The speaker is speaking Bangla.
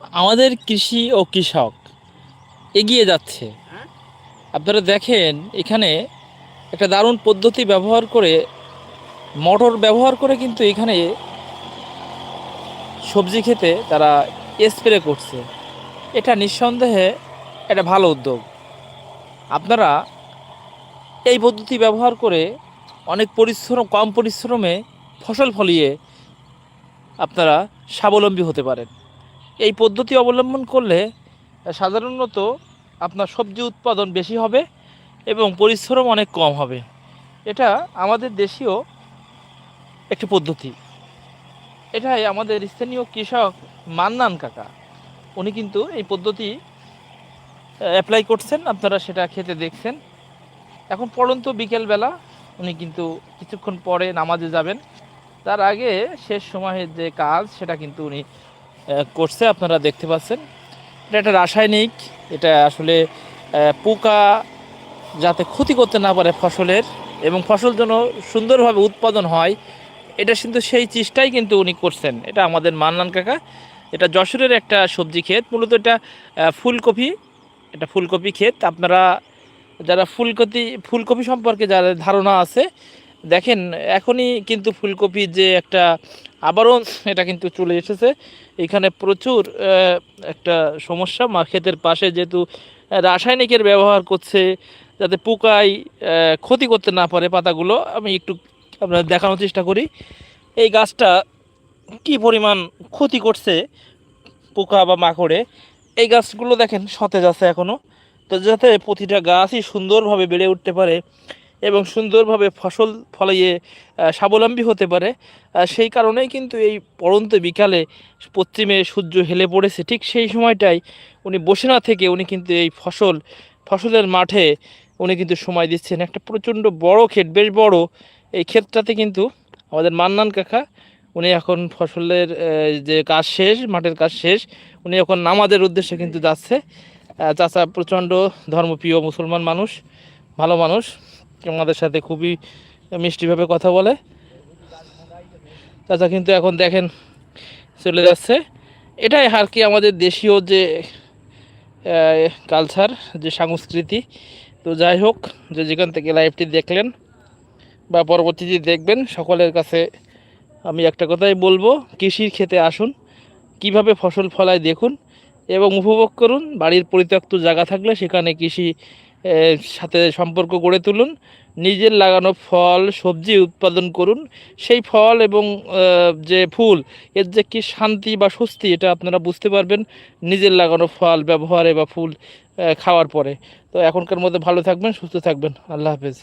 আমাদের কৃষি ও কৃষক এগিয়ে যাচ্ছে। আপনারা দেখেন, এখানে একটা দারুণ পদ্ধতি ব্যবহার করে, মোটর ব্যবহার করে কিন্তু এখানে সবজি খেতে তারা স্প্রে করছে। এটা নিঃসন্দেহে একটা ভালো উদ্যোগ। আপনারা এই পদ্ধতি ব্যবহার করে অনেক পরিশ্রম, কম পরিশ্রমে ফসল ফলিয়ে আপনারা স্বাবলম্বী হতে পারেন। এই পদ্ধতি অবলম্বন করলে সাধারণত আপনার সবজি উৎপাদন বেশি হবে এবং পরিশ্রম অনেক কম হবে। এটা আমাদের দেশীয় একটি পদ্ধতি। এটাই আমাদের স্থানীয় কৃষক মান্নান কাকা, উনি কিন্তু এই পদ্ধতি অ্যাপ্লাই করছেন, আপনারা সেটা খেতে দেখছেন। এখন পড়ন্ত বিকেলবেলা উনি কিন্তু কিছুক্ষণ পরে নামাজে যাবেন। তার আগে শেষ সময়ের যে কাজ, সেটা কিন্তু উনি করছে আপনারা দেখতে পাচ্ছেন। এটা একটা রাসায়নিক, এটা আসলে পোকা যাতে ক্ষতি করতে না পারে ফসলের এবং ফসল যেন সুন্দরভাবে উৎপাদন হয়, এটা কিন্তু সেই চেষ্টাই কিন্তু উনি করছেন। এটা আমাদের মান্নান কাকা। এটা যশোরের একটা সবজি ক্ষেত, মূলত এটা ফুলকপি এটা ফুলকপি ক্ষেত। আপনারা যারা ফুলকপি ফুলকপি সম্পর্কে যারা ধারণা আছে দেখেন, এখনই কিন্তু ফুলকপির যে একটা আবারও এটা কিন্তু চলে এসেছে। এখানে প্রচুর একটা সমস্যা। মা, ক্ষেতের পাশে যেহেতু রাসায়নিকের ব্যবহার করছে, যাতে পোকায় ক্ষতি করতে না পারে পাতাগুলো, আমি একটু আপনার দেখানোর চেষ্টা করি। এই গাছটা কি পরিমাণ ক্ষতি করছে পোকা বা মাকড়ে? এই গাছগুলো দেখেন সতেজ আছে এখনও তো যাতে প্রতিটা গাছই সুন্দরভাবে বেড়ে উঠতে পারে এবং সুন্দরভাবে ফসল ফলাইয়ে স্বাবলম্বী হতে পারে। সেই কারণেই কিন্তু এই পড়ন্ত বিকালে পশ্চিমে সূর্য হেলে পড়েছে। ঠিক সেই সময়টাই উনি বসে না থেকে উনি কিন্তু এই ফসল, ফসলের মাঠে উনি কিন্তু সময় দিচ্ছেন। একটা প্রচণ্ড বড় ক্ষেত, বেশ বড়। এই ক্ষেতটাতে কিন্তু আমাদের মান্নান কাকা, উনি এখন ফসলের যে কাজ শেষ, মাঠের কাজ শেষ, উনি এখন নামাজের উদ্দেশ্যে কিন্তু যাচ্ছে। চাচা প্রচণ্ড ধর্মপ্রিয় মুসলমান মানুষ, ভালো মানুষ। আমাদের সাথে খুবই মিষ্টিভাবে কথা বলে। চাচা কিন্তু এখন দেখেন চলে যাচ্ছে। এটাই আর কি আমাদের দেশীয় যে কালচার যে সংস্কৃতি। তো যাই হোক, যে যেখান থেকে লাইভটি দেখলেন বা পরবর্তীতে দেখবেন, সকলের কাছে আমি একটা কথাই বলব, কৃষির খেতে আসুন, কীভাবে ফসল ফলায় দেখুন এবং উপভোগ করুন, বাড়ির পরিত্যক্ত জায়গা থাকলে সেখানে কৃষি সাথে সম্পর্ক গড়ে তুলুন। নিজের লাগানো ফল, সবজি উৎপাদন করুন। সেই ফল এবং যে ফুল, এর যে কি শান্তি বা স্বস্তি, এটা আপনারা বুঝতে পারবেন নিজের লাগানো ফল, ব্যবহারে বা ফুল খাওয়ার পরে। তো এখনকার মধ্যে ভালো থাকবেন, সুস্থ থাকবেন। আল্লাহ হাফেজ।